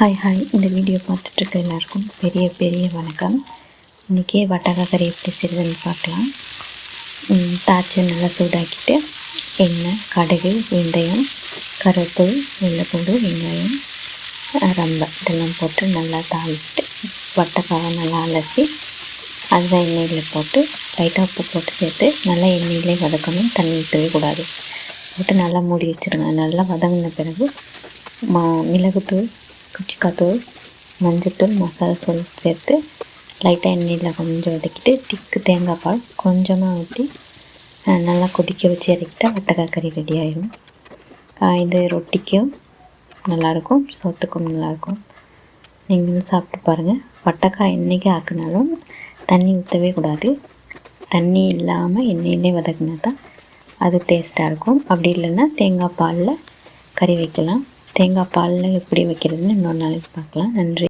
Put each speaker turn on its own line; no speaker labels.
Hi hi இந்த video பார்த்துட்ருக்க எல்லாருக்கும் பெரிய பெரிய வணக்கம். இன்றைக்கி வட்டக்காய் எப்படி செய்யுதுன்னு பார்க்கலாம். தாச்சை நல்லா சூடாக்கிட்டு எண்ணெய் கடுகு வெந்தயம் கருவேப்பிலை வெள்ளைப்பூடு வெங்காயம் ரம்பை இதெல்லாம் போட்டு நல்லா தாளிச்சிட்டு வட்டக்காவை நல்லா அலசி அதை எண்ணெயில் போட்டு லைட்டாக உப்பு போட்டு சேர்த்து நல்லா எண்ணெயிலே வதக்கணும். தண்ணி ஊற்றவே கூடாது. போட்டு நல்லா மூடி வச்சுருங்க. நல்லா வதங்கின பிறகு மா மிளகுத்தூள் குச்சிக்காத்தூள் மஞ்சத்தூள் மசாலா தூள் சேர்த்து லைட்டாக எண்ணெயில் கொஞ்சம் வதக்கிட்டு திக்கு தேங்காய் பால் கொஞ்சமாக ஊற்றி நல்லா கொதிக்க வச்சு இறக்கிட்டால் வட்டக்காய் கறி ரெடி ஆயிடும் இது ரொட்டிக்கும் நல்லாயிருக்கும் சோத்துக்கும் நல்லாயிருக்கும் நீங்களும் சாப்பிட்டு பாருங்கள் வட்டக்காய் என்றைக்கு ஆக்குனாலும் தண்ணி ஊற்றவே கூடாது. தண்ணி இல்லாமல் எண்ணெயிலே வதக்கினா தான் அது டேஸ்ட்டாக இருக்கும். அப்படி இல்லைன்னா தேங்காய் பாலில் கறி வைக்கலாம். தேங்காய் பாலில் எப்படி வைக்கிறதுன்னு இன்னொரு நாளைக்கு பார்க்கலாம். நன்றி.